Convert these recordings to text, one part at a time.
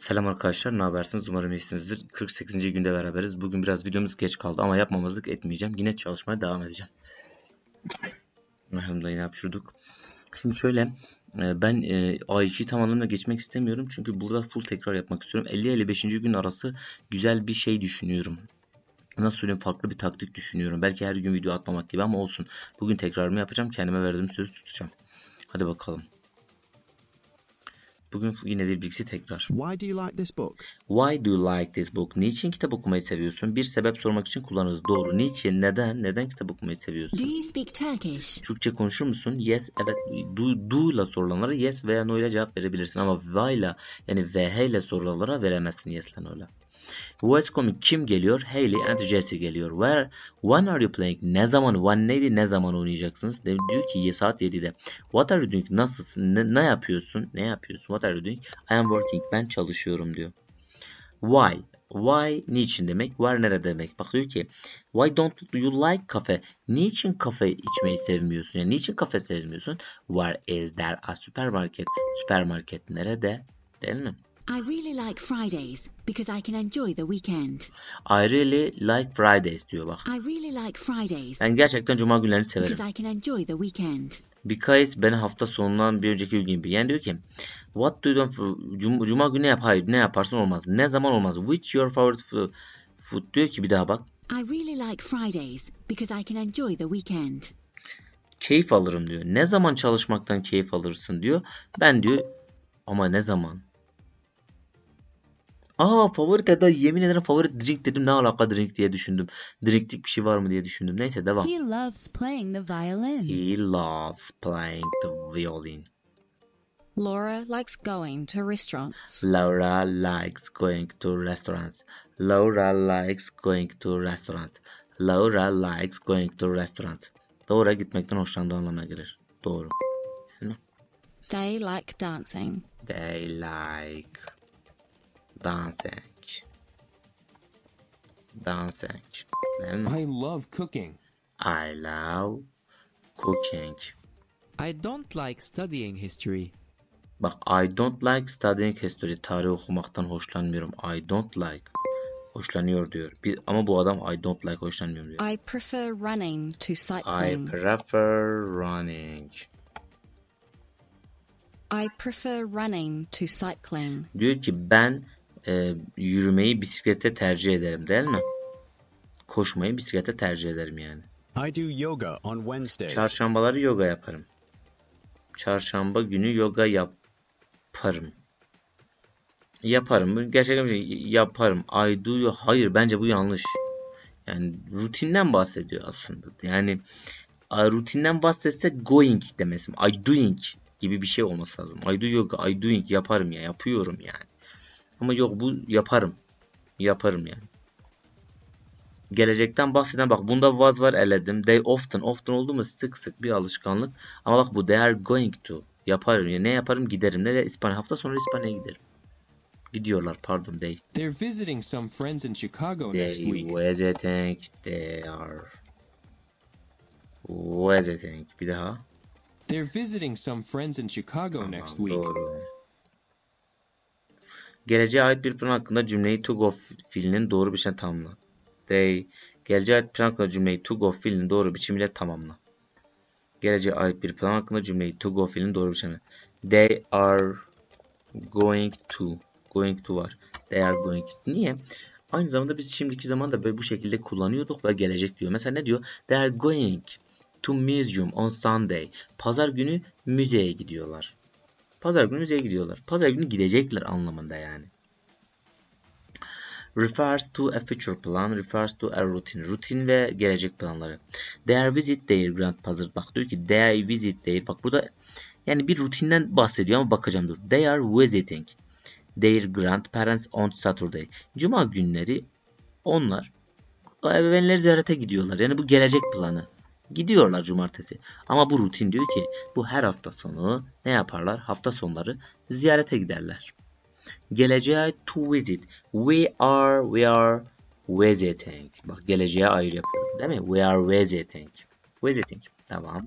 Selam arkadaşlar, ne habersiniz? Umarım iyisinizdir. 48. günde beraberiz. Bugün biraz videomuz geç kaldı ama yapmamazlık etmeyeceğim. Yine çalışmaya devam edeceğim. Hem de yine hapşurduk. Şimdi şöyle, e, ben e, A2'yi tam anlamıyla geçmek istemiyorum. Çünkü burada full tekrar yapmak istiyorum. 50-55. gün arası güzel bir şey düşünüyorum. Nasıl söyleyeyim farklı bir taktik düşünüyorum. Belki her gün video atmamak gibi ama olsun. Bugün tekrarımı yapacağım. Kendime verdiğim sözü tutacağım. Hadi bakalım. Bugün yine bir bilgisi tekrar. Why do you like this book? Why do you like this book? Niçin kitap okumayı seviyorsun? Bir sebep sormak için kullanırız. Doğru. Niçin? Neden? Neden kitap okumayı Do seviyorsun? you speak Turkish? Türkçe konuşur musun? Yes, evet. Do, do ile sorulanlara yes veya no ile cevap verebilirsin. Ama why ile yani vh ile sorulanlara veremezsin yes ile no ile. Who is coming? Kim geliyor? Hailey and Jesse geliyor. Where? When are you playing? Ne zaman? When neydi? Ne zaman oynayacaksınız? De, diyor ki saat 7'de. What are you doing? Nasılsın? Ne, ne yapıyorsun? Ne yapıyorsun? What are you doing? I am working. Ben çalışıyorum diyor. Why? Why niçin demek? Where nerede demek? Bak diyor ki Why don't you like cafe? Niçin kafe içmeyi sevmiyorsun? Yani niçin kafe sevmiyorsun? Where is there a supermarket? Süpermarket nerede? Değil mi? I really like Fridays because I can enjoy the weekend. I really like Fridays diyor bak. I really like Fridays Ben gerçekten cuma günlerini severim. because I can enjoy the weekend. Because ben hafta sonundan bir önceki gün gibi. Yani diyor ki What do you do? Cum- Cuma günü yap. Hayır ne yaparsın olmaz. Ne zaman olmaz. Which your favorite fo- food diyor ki bir daha bak. I really like Fridays because I can enjoy the weekend. Keyif alırım diyor. Ne zaman çalışmaktan keyif alırsın diyor. Ben diyor ama ne zaman? Aa favori tadı yemin ederim favori drink dedim ne alaka drink diye düşündüm. Drinklik bir şey var mı diye düşündüm. Neyse devam. He loves playing the violin. He loves playing the violin. Laura likes going to restaurants. Laura likes going to restaurants. Laura likes going to restaurant. Laura likes going to restaurant. Laura gitmekten hoşlandığı anlamına gelir. Doğru. They like dancing. They like dancing. Dancing. Değil mi? I love cooking. I love cooking. I don't like studying history. Bak I don't like studying history. Tarih okumaktan hoşlanmıyorum. I don't like. Hoşlanıyor diyor. Bir, ama bu adam I don't like hoşlanmıyor diyor. I prefer running to I cycling. prefer running. I prefer running to cycling. Diyor ki ben e, yürümeyi bisiklete tercih ederim değil mi? Koşmayı bisiklete tercih ederim yani. I do yoga on Wednesdays. Çarşambaları yoga yaparım. Çarşamba günü yoga yaparım. Yaparım. Gerçekten şey yaparım. I do yo- Hayır bence bu yanlış. Yani rutinden bahsediyor aslında. Yani rutinden bahsetse going demesin. I doing gibi bir şey olması lazım. I do yoga, I doing yaparım ya, yapıyorum yani. Ama yok bu yaparım. Yaparım yani. Gelecekten bahseden bak bunda was var eledim. They often often oldu mu sık sık bir alışkanlık. Ama bak bu they are going to yaparım. Yani ne yaparım giderim. Nereye? İspanya hafta sonra İspanya'ya giderim. Gidiyorlar pardon they. They're visiting some friends in Chicago next They week. visiting. They are visiting. Bir daha. They're visiting some friends in Chicago Tamam, next week. doğru. Geleceğe ait bir plan hakkında cümleyi to go fiilinin doğru biçimde tamamla. They geleceğe ait plan hakkında cümleyi to go fiilinin doğru biçimiyle tamamla. Geleceğe ait bir plan hakkında cümleyi to go fiilinin doğru biçimiyle. They are going to going to var. They are going to. Niye? Aynı zamanda biz şimdiki zamanda böyle bu şekilde kullanıyorduk ve gelecek diyor. Mesela ne diyor? They are going to museum on Sunday. Pazar günü müzeye gidiyorlar. Pazar günü müzeye gidiyorlar. Pazar günü gidecekler anlamında yani. Refers to a future plan, refers to a routine. Rutin ve gelecek planları. Their visit their grandfather. Bak diyor ki they visit their. Bak burada yani bir rutinden bahsediyor ama bakacağım dur. They are visiting their grandparents on Saturday. Cuma günleri onlar ebeveynleri ziyarete gidiyorlar. Yani bu gelecek planı. Gidiyorlar cumartesi. Ama bu rutin diyor ki bu her hafta sonu ne yaparlar? Hafta sonları ziyarete giderler. Geleceğe to visit. We are we are visiting. Bak geleceğe ayrı yapıyorum değil mi? We are visiting. Visiting. Tamam.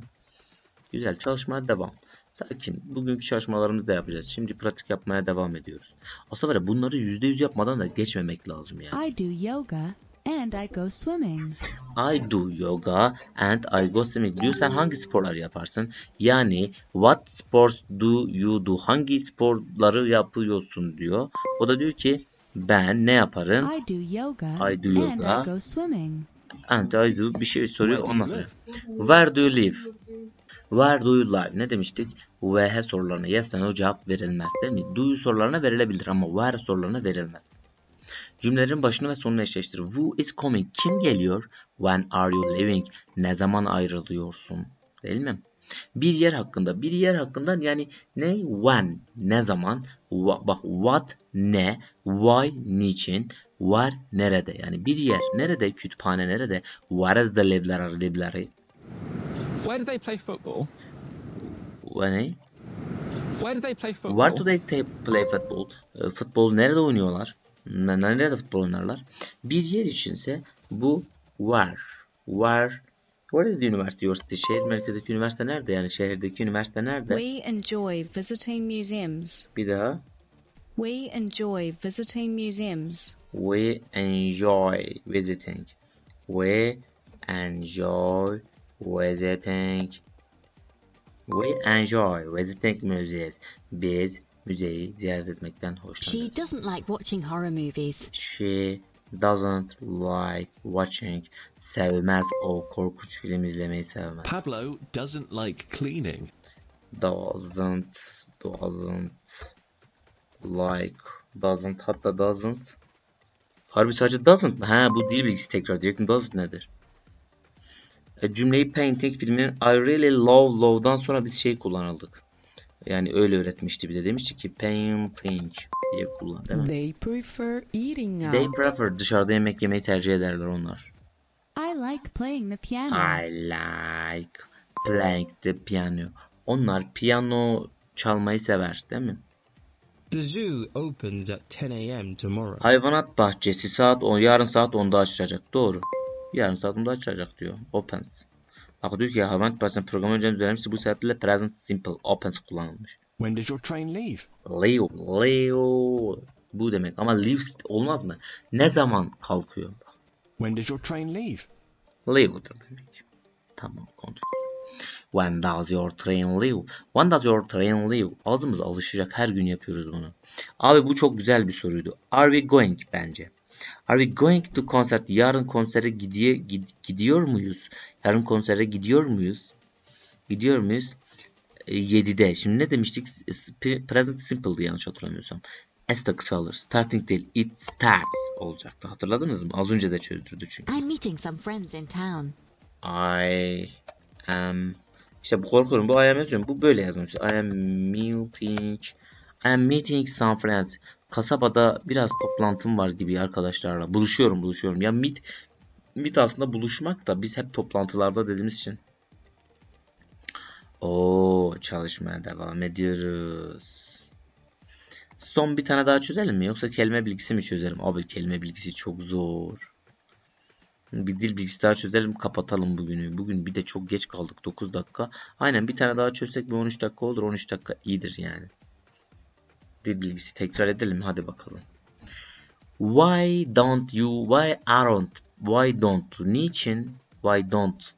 Güzel çalışmaya devam. Sakin. Bugünkü çalışmalarımızı da yapacağız. Şimdi pratik yapmaya devam ediyoruz. Aslında bunları %100 yapmadan da geçmemek lazım yani. I do yoga and I go swimming. I do yoga and I go swimming diyor. Sen hangi sporları yaparsın? Yani what sports do you do? Hangi sporları yapıyorsun diyor. O da diyor ki ben ne yaparım? I do yoga I do and yoga. I go swimming. And I do bir şey soruyor ondan sonra. Where do you live? Where do you live? Ne demiştik? VH sorularına yes no cevap verilmez değil mi? Do you sorularına verilebilir ama where sorularına verilmez. Cümlelerin başını ve sonunu eşleştir. Who is coming? Kim geliyor? When are you leaving? Ne zaman ayrılıyorsun? Değil mi? Bir yer hakkında. Bir yer hakkında yani ne? When. Ne zaman? Wha- bak what ne? Why niçin? Where nerede? Yani bir yer nerede? Kütüphane nerede? Where is the library? library? Where do they play football? Ne? Where do they play football? Where do they play football? E, Futbol nerede oynuyorlar? Ne- Nerede futbol oynarlar? Bir yer içinse bu where. Where Where is the university? University şehir merkezindeki üniversite nerede? Yani şehirdeki üniversite nerede? We enjoy visiting museums. Bir daha. We enjoy visiting museums. We enjoy visiting. We enjoy visiting. We enjoy visiting museums. Biz müzeyi ziyaret etmekten She hoşlanırız. doesn't like watching horror movies. She doesn't like watching. Sevmez o korkunç film izlemeyi sevmez. Pablo doesn't like cleaning. Doesn't, doesn't like, doesn't hatta doesn't. Harbi sadece doesn't. Ha bu dil bilgisi tekrar. Diyecektim doesn't nedir? E, cümleyi painting filminin I really love love'dan sonra biz şey kullanıldık. Yani öyle öğretmişti bir de demişti ki painting diye kullan değil mi? They prefer eating out. They prefer dışarıda yemek yemeyi tercih ederler onlar. I like playing the piano. I like playing the piano. Onlar piyano çalmayı sever değil mi? The zoo opens at 10 a.m. tomorrow. Hayvanat bahçesi saat 10, yarın saat 10'da açılacak. Doğru. Yarın saat 10'da açılacak diyor. Opens. Ki hayvanat bahçesinin programı önceden düzenlenmişti. Bu sebeple present simple opens kullanılmış. When does your train leave? Leo. Leo. Bu demek. Ama leaves olmaz mı? Ne zaman kalkıyor? When does your train leave? Leave'dır demek. Tamam kontrol. When does your train leave? When does your train leave? Ağzımız alışacak. Her gün yapıyoruz bunu. Abi bu çok güzel bir soruydu. Are we going bence? Are we going to concert? Yarın konsere gidiyor, gid- gidiyor muyuz? Yarın konsere gidiyor muyuz? Gidiyor muyuz? E, 7'de. Şimdi ne demiştik? Present simple'dı yanlış hatırlamıyorsam. S de kısalır. Starting değil. It starts olacaktı. Hatırladınız mı? Az önce de çözdürdü çünkü. I'm meeting some friends in town. I am işte bu korkuyorum bu I am yazıyorum. Bu böyle yazmamış. I am meeting I am meeting some friends. Kasabada biraz toplantım var gibi arkadaşlarla. Buluşuyorum buluşuyorum. Ya meet meet aslında buluşmak da biz hep toplantılarda dediğimiz için. Oo çalışmaya devam ediyoruz. Son bir tane daha çözelim mi? Yoksa kelime bilgisi mi çözelim? Abi kelime bilgisi çok zor. Bir dil bilgisi daha çözelim kapatalım bugünü. Bugün bir de çok geç kaldık 9 dakika. Aynen bir tane daha çözsek bir 13 dakika olur. 13 dakika iyidir yani. Dil bilgisi tekrar edelim hadi bakalım. Why don't you why aren't why don't niçin why don't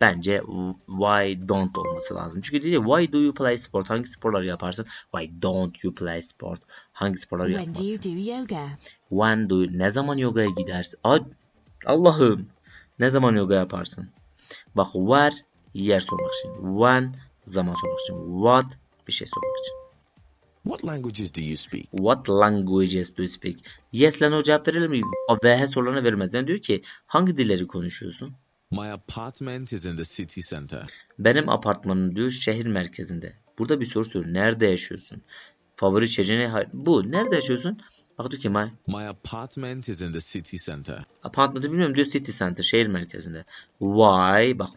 bence why don't olması lazım. Çünkü dedi why do you play sport? Hangi sporları yaparsın? Why don't you play sport? Hangi sporları When do you yapmazsın? do yoga? When do you, ne zaman yogaya gidersin? Ay, Allah'ım. Ne zaman yoga yaparsın? Bak where yer sormak için. When zaman sormak için. What bir şey sormak için. What languages do you speak? What languages do you speak? Yes lan o cevap verilir mi? VH sorularına verilmez. Yani diyor ki hangi dilleri konuşuyorsun? My apartment is in the city center. Benim apartmanım diyor şehir merkezinde. Burada bir soru soruyor. Nerede yaşıyorsun? Favori içeceğin ne? Hayır. Bu. Nerede yaşıyorsun? Bak diyor ki my My apartment is in the city center. Apartmanı bilmiyorum diyor city center şehir merkezinde. Why bak.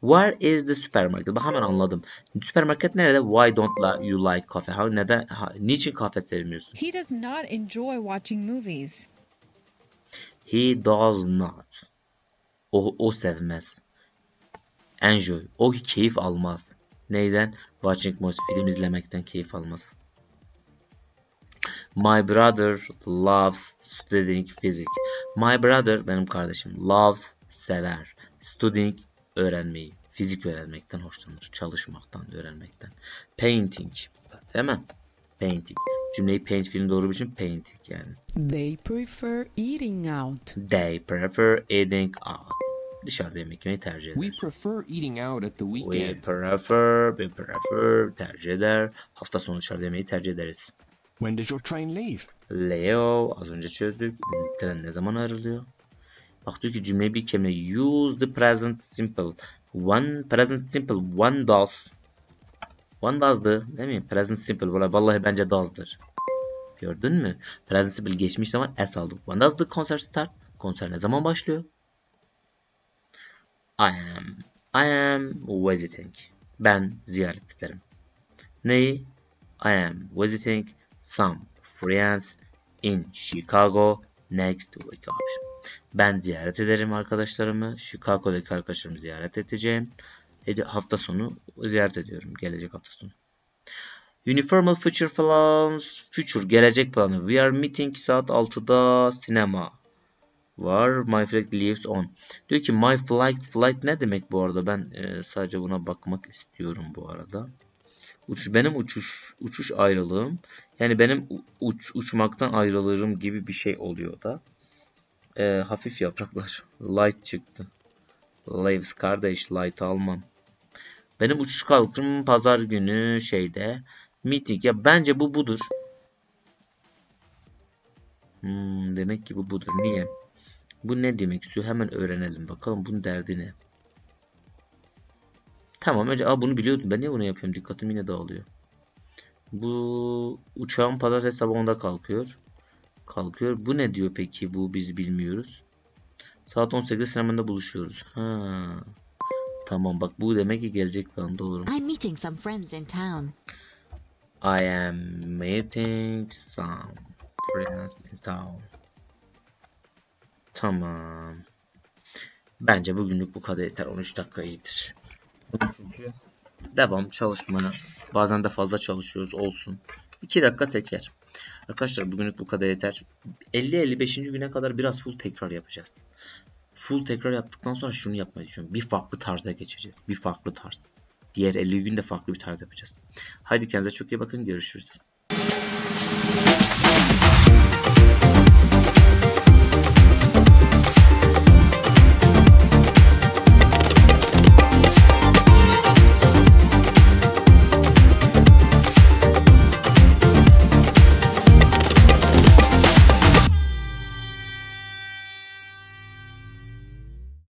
Where is the supermarket? Bak hemen anladım. Süpermarket nerede? Why don't you like coffee? Ha, neden? Ha, niçin kahve sevmiyorsun? He does not enjoy watching movies. He does not. O, o sevmez. Enjoy. O keyif almaz. Neyden? Watching movies. Film izlemekten keyif alması. My brother loves studying physics. My brother benim kardeşim. Love sever. Studying öğrenmeyi. Fizik öğrenmekten hoşlanır. Çalışmaktan, öğrenmekten. Painting. Değil mi? Painting. Cümleyi paint film doğru için painting yani. They prefer eating out. They prefer eating out. Dışarıda yemek yemeyi tercih eder. We prefer eating out at the We weekend. prefer, we prefer, tercih eder. Hafta sonu dışarıda yemeği tercih ederiz. When does your train leave? Leo az önce çözdük. Tren ne zaman ayrılıyor? Bak diyor ki cümleyi bir kelime use the present simple. One present simple one does. One does'dı değil mi? Present simple. Vallahi, vallahi bence does'dır. Gördün mü? Present simple geçmiş zaman s aldım. When does the concert start? Konser ne zaman başlıyor? I am. I am visiting. Ben ziyaret ederim. Neyi? I am visiting some friends in Chicago next week abi. Ben ziyaret ederim arkadaşlarımı. Chicago'daki arkadaşlarımı ziyaret edeceğim. Hafta sonu ziyaret ediyorum. Gelecek hafta sonu. Uniformal Future Plans. Future gelecek planı. We are meeting saat 6'da sinema var. My flight leaves on. Diyor ki my flight flight ne demek bu arada? Ben e, sadece buna bakmak istiyorum bu arada. Uç, benim uçuş uçuş ayrılığım yani benim uç, uçmaktan ayrılırım gibi bir şey oluyor da. E, hafif yapraklar. Light çıktı. Leaves kardeş light almam. Benim uçuş kalkım pazar günü şeyde meeting ya bence bu budur. Hmm, demek ki bu budur. Niye? Bu ne demek istiyor? Hemen öğrenelim bakalım bunun derdi ne? Tamam önce Aa, bunu biliyordum. Ben niye bunu yapıyorum? Dikkatim yine dağılıyor. Bu uçağın pazartesi sabahında kalkıyor. Kalkıyor. Bu ne diyor peki? Bu biz bilmiyoruz. Saat 18'de sinemada buluşuyoruz. Ha. Tamam bak bu demek ki gelecek planda olurum. I'm meeting some friends in town. I am meeting some friends in town. Tamam. Bence bugünlük bu kadar yeter. 13 dakika iyidir. Çünkü devam çalışmaya. Bazen de fazla çalışıyoruz olsun. 2 dakika teker. Arkadaşlar bugünlük bu kadar yeter. 50-55. güne kadar biraz full tekrar yapacağız. Full tekrar yaptıktan sonra şunu yapmayı düşünüyorum. Bir farklı tarza geçeceğiz. Bir farklı tarz. Diğer 50 günde farklı bir tarz yapacağız. Haydi kendinize çok iyi bakın. Görüşürüz.